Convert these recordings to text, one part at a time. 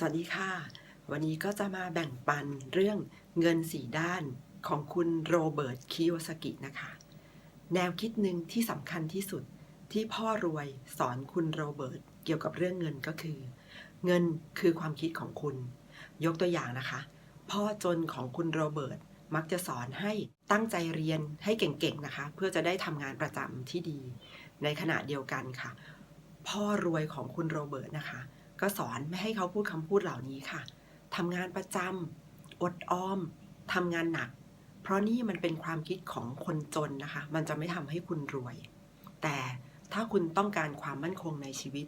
สวัสดีค่ะ วันนี้ก็จะมาแบ่งปันเรื่องเงินสีด้านของคุณโรเบิร์ตคิโยสกินะคะ แนวคิดหนึ่งที่สำคัญที่สุดที่พ่อรวยสอนคุณโรเบิร์ตเกี่ยวกับเรื่องเงินก็คือ เงินคือความคิดของคุณ ยกตัวอย่างนะคะ พ่อจนของคุณโรเบิร์ตมักจะสอนให้ตั้งใจเรียนให้เก่งๆนะคะ เพื่อจะได้ทำงานประจำที่ดี ในขณะเดียวกันค่ะ พ่อรวยของคุณโรเบิร์ตนะคะ ก็สอนไม่ให้เขาพูดคำพูดเหล่านี้ค่ะทำงานประจำอดออมทำงานหนัก เพราะนี่มันเป็นความคิดของคนจนนะคะ มันจะไม่ทำให้คุณรวย แต่ถ้าคุณต้องการความมั่นคงในชีวิต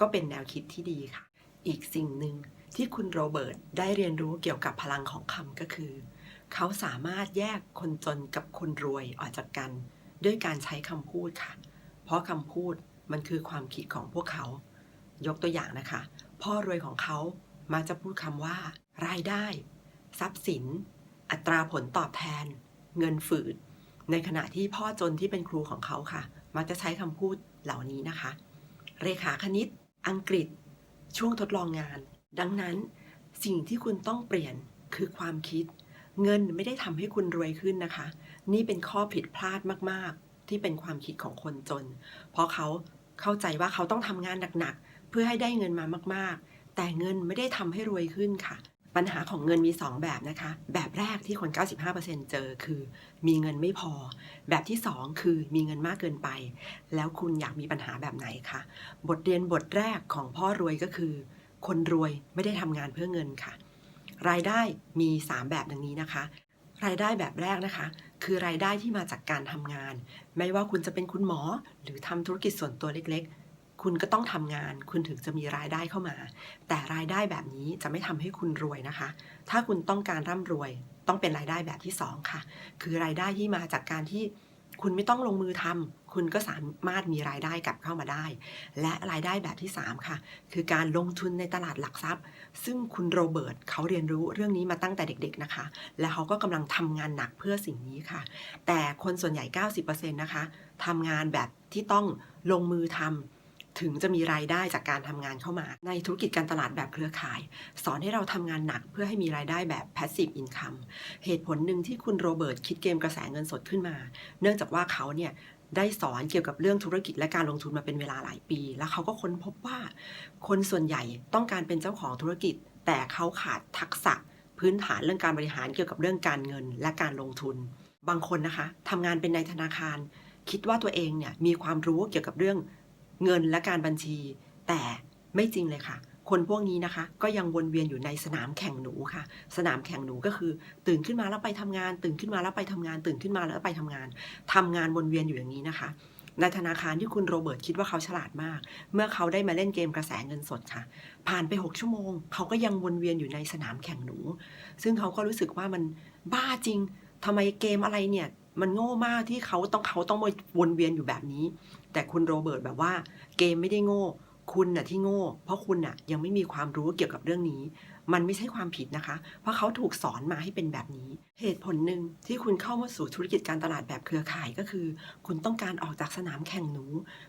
ก็เป็นแนวคิดที่ดีค่ะ อีกสิ่งหนึ่งที่คุณโรเบิร์ตได้เรียนรู้เกี่ยวกับพลังของคำก็คือ เขาสามารถแยกคนจนกับคนรวยออกจากกัน ด้วยการใช้คำพูดค่ะ เพราะคำพูดมันคือความคิดของพวกเขา ยกตัวอย่างนะคะ พ่อรวยของเขามักจะพูดคำว่า รายได้ ทรัพย์สิน อัตราผลตอบแทน เงินฝืด ในขณะที่พ่อจนที่เป็นครูของเขาค่ะ มักจะใช้คำพูดเหล่านี้นะคะ เรขาคณิต อังกฤษ ช่วงทดลองงาน ดังนั้น สิ่งที่คุณต้องเปลี่ยนคือความคิด เงินไม่ได้ทำให้คุณรวยขึ้นนะคะ นี่เป็นข้อผิดพลาดมากๆ ที่เป็นความคิดของคนจน เพราะเขาเข้าใจว่าเขาต้องทำงานหนักๆ เพื่อให้ได้เงินมามาก ๆ แต่เงินไม่ได้ทำให้รวยขึ้นค่ะ ปัญหาของเงินมี 2 แบบนะคะ แบบแรกที่คน 95%เจอคือมีเงินไม่พอ แบบที่ 2 คือมีเงินมากเกินไป แล้วคุณอยากมีปัญหาแบบไหนคะบทเรียนบทแรกของพ่อรวยก็คือ คนรวยไม่ได้ทำงานเพื่อเงินค่ะ รายได้มี 3 แบบดังนี้นะคะรายได้แบบแรกนะคะ คือรายได้ที่มาจากการทำงาน ไม่ว่าคุณจะเป็นคุณหมอ หรือทำธุรกิจส่วนตัวเล็กๆ คุณก็ต้องทำงาน คุณถึงจะมีรายได้เข้ามา แต่รายได้แบบนี้จะไม่ทำให้คุณรวยนะคะ ถ้าคุณต้องการร่ำรวยต้องเป็นรายได้แบบที่สองค่ะ คือรายได้ที่มาจากการที่คุณไม่ต้องลงมือทำคุณก็สามารถมีรายได้กลับเข้ามาได้ และรายได้แบบที่สามค่ะ คือการลงทุนในตลาดหลักทรัพย์ ซึ่งคุณโรเบิร์ตเขาเรียนรู้เรื่องนี้มาตั้งแต่เด็ก ๆนะคะ และเขาก็กำลังทำงานหนักเพื่อสิ่งนี้ค่ะ แต่คนส่วนใหญ่ 90%นะคะทำงานแบบที่ต้องลงมือทำ ถึงจะมีรายได้จากการทำงานเข้ามา ในธุรกิจการตลาดแบบเครือข่าย สอนให้เราทำงานหนักเพื่อให้มีรายได้แบบ passive income เหตุผลหนึ่งที่คุณโรเบิร์ตคิดเกมกระแสเงินสดขึ้นมา เนื่องจากว่าเขาเนี่ยได้สอนเกี่ยวกับเรื่องธุรกิจและการลงทุนมาเป็นเวลาหลายปี แล้วเขาก็ค้นพบว่า คนส่วนใหญ่ต้องการเป็นเจ้าของธุรกิจ แต่เขาขาดทักษะ พื้นฐานเรื่องการบริหารเกี่ยวกับเรื่องการเงินและการลงทุน บางคนนะคะทำงานเป็นในธนาคาร คิดว่าตัวเองเนี่ยมีความรู้เกี่ยวกับเรื่อง เงินและการบัญชี แต่ไม่จริงเลยค่ะ คนพวกนี้นะคะ ก็ยังวนเวียนอยู่ในสนามแข่งหนูค่ะ สนามแข่งหนูก็คือ ตื่นขึ้นมาแล้วไปทำงาน ตื่นขึ้นมาแล้วไปทำงาน ตื่นขึ้นมาแล้วไปทำงานทำงานวนเวียนอยู่อย่างนี้นะคะในธนาคารที่คุณโรเบิร์ตคิดว่าเขาฉลาดมาก เมื่อเขาได้มาเล่นเกมกระแสเงินสดค่ะ ผ่านไป 6 ชั่วโมง เขาก็ยังวนเวียนอยู่ในสนามแข่งหนู ซึ่งเขาก็รู้สึกว่ามันบ้าจริงทำไมเกมอะไรเนี่ย มันโง่มากที่เขาต้องเขาต้องมาวนเวียนอยู่แบบนี้ แต่คุณโรเบิร์ตแบบว่าเกมไม่ได้โง่ คุณน่ะที่โง่ เพราะคุณน่ะยังไม่มีความรู้เกี่ยวกับเรื่องนี้ มันไม่ใช่ความผิดนะคะ เพราะเขาถูกสอนมาให้เป็นแบบนี้ เหตุผลหนึ่งที่คุณเข้ามาสู่ธุรกิจการตลาดแบบเครือข่ายก็คือ คุณต้องการออกจากสนามแข่งหนู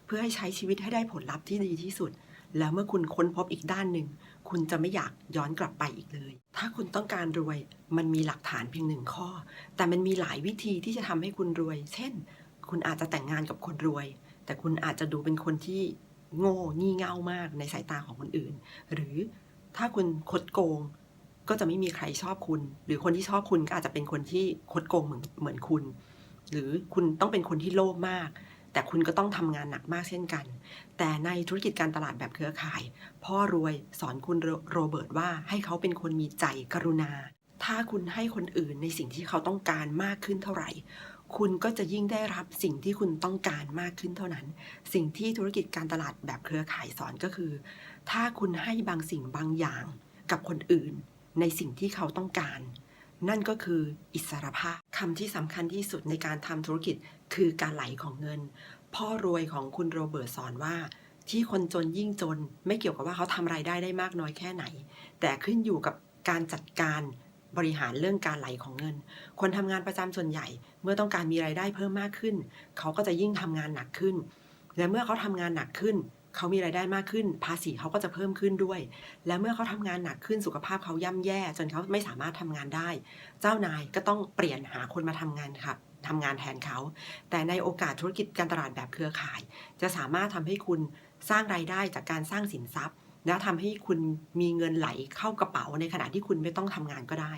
เพื่อให้ใช้ชีวิตให้ได้ผลลัพธ์ที่ดีที่สุด แล้วเมื่อคุณค้นพบอีกด้านหนึ่งคุณจะไม่อยากย้อนกลับไปอีกเลย ถ้าคุณต้องการรวย มันมีหลักฐานเพียงหนึ่งข้อ แต่มันมีหลายวิธีที่จะทำให้คุณรวย เช่น คุณอาจจะแต่งงานกับคนรวย แต่คุณอาจจะดูเป็นคนที่โง่งี่เง่ามากในสายตาของคนอื่น หรือถ้าคุณคดโกง ก็จะไม่มีใครชอบคุณ หรือคนที่ชอบคุณก็อาจจะเป็นคนที่คดโกงเหมือนเหมือนคุณ หรือคุณต้องเป็นคนที่โลภมาก แต่คุณก็ต้องทำงานหนักมากเช่นกัน แต่ในธุรกิจการตลาดแบบเครือข่าย พ่อรวยสอนคุณโรโรเบิร์ตว่าให้เขาเป็นคนมีใจกรุณา ถ้าคุณให้คนอื่นในสิ่งที่เขาต้องการมากขึ้นเท่าไหร่ คุณก็จะยิ่งได้รับสิ่งที่คุณต้องการมากขึ้นเท่านั้น สิ่งที่ธุรกิจการตลาดแบบเครือข่ายสอนก็คือ ถ้าคุณให้บางสิ่งบางอย่างกับคนอื่น ในสิ่งที่เขาต้องการ นั่นก็คืออิสรภาพคำที่สำคัญที่สุดในการทำธุรกิจคือการไหลของเงิน พ่อรวยของคุณโรเบิร์ตสอนว่าที่คนจนยิ่งจน ไม่เกี่ยวกับว่าเขาทำรายได้ได้มากน้อยแค่ไหน แต่ขึ้นอยู่กับการจัดการ บริหารเรื่องการไหลของเงิน คนทำงานประจำส่วนใหญ่ เมื่อต้องการมีรายได้เพิ่มมากขึ้น เขาก็จะยิ่งทำงานหนักขึ้น และเมื่อเขาทำงานหนักขึ้น เขามีรายได้มากขึ้น ภาษีเขาก็จะเพิ่มขึ้นด้วย และเมื่อเขาทำงานหนักขึ้นสุขภาพเขาย่ำแย่ จนเขาไม่สามารถทำงานได้ เจ้านายก็ต้องเปลี่ยนหาคนมาทำงานค่ะทำงานแทนเขา แต่ในโอกาสธุรกิจการตลาดแบบเครือข่าย จะสามารถทำให้คุณสร้างรายได้จากการสร้างสินทรัพย์ และทำให้คุณมีเงินไหลเข้ากระเป๋าในขณะที่คุณไม่ต้องทำงานก็ได้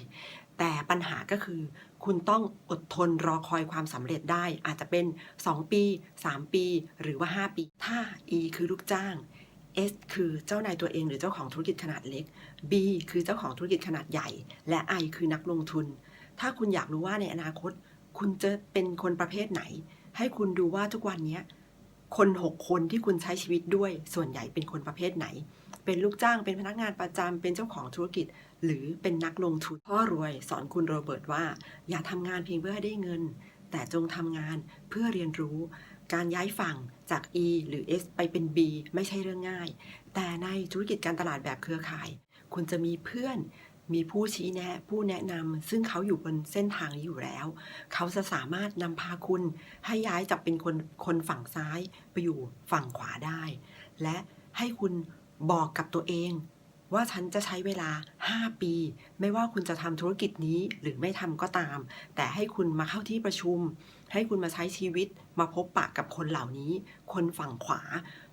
แต่ปัญหาก็คือคุณต้องอดทนรอคอยความสำเร็จได้ อาจจะเป็น 2 ปี 3 ปี หรือว่า 5 ปี ถ้า E คือลูกจ้าง S คือเจ้านายตัวเองหรือเจ้าของธุรกิจขนาดเล็ก B คือเจ้าของธุรกิจขนาดใหญ่ และ I คือนักลงทุน ถ้าคุณอยากรู้ว่าในอนาคต คุณจะเป็นคนประเภทไหน ให้คุณดูว่าทุกวันนี้คน 6 คนที่คุณใช้ชีวิตด้วยส่วนใหญ่เป็นคนประเภทไหน เป็นลูกจ้างเป็นพนักงานประจำเป็นเจ้าของธุรกิจ หรือเป็นนักลงทุนพ่อรวย สอนคุณโรเบิร์ตว่า อย่าทำงานเพียงเพื่อให้ได้เงิน แต่จงทำงานเพื่อเรียนรู้ การย้ายฝั่งจาก E หรือ S ไปเป็น B ไม่ใช่เรื่องง่าย แต่ในธุรกิจการตลาดแบบเครือข่าย คุณจะมีเพื่อนมีผู้ชี้แนะ ผู้แนะนำซึ่งเขาอยู่บนเส้นทางนี้อยู่แล้ว เขาจะสามารถนำพาคุณให้ย้ายจากเป็นคนคนฝั่งซ้ายไปอยู่ฝั่งขวาได้ และให้คุณ บอกกับตัวเอง ว่าฉันจะใช้เวลา 5 ปี ไม่ว่าคุณจะทำธุรกิจนี้หรือไม่ทำก็ตาม แต่ให้คุณมาเข้าที่ประชุม ให้คุณมาใช้ชีวิต มาพบปะกับคนเหล่านี้ คนฝั่งขวา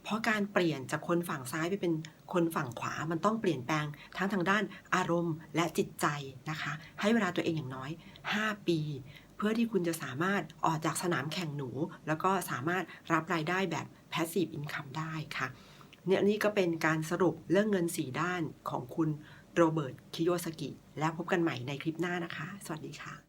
เพราะการเปลี่ยนจากคนฝั่งซ้ายไปเป็นคนฝั่งขวามันต้องเปลี่ยนแปลงทั้งทางด้านอารมณ์และจิตใจนะคะ ให้เวลาตัวเองอย่างน้อย 5 ปีเพื่อที่คุณจะสามารถออกจากสนามแข่งหนู แล้วก็สามารถรับรายได้แบบ passive income ได้ค่ะ เนี่ยนี่ก็เป็นการสรุปเรื่องเงิน 4 ด้านของคุณโรเบิร์ตคิโยสกิ แล้วพบกันใหม่ในคลิปหน้านะคะ สวัสดีค่ะ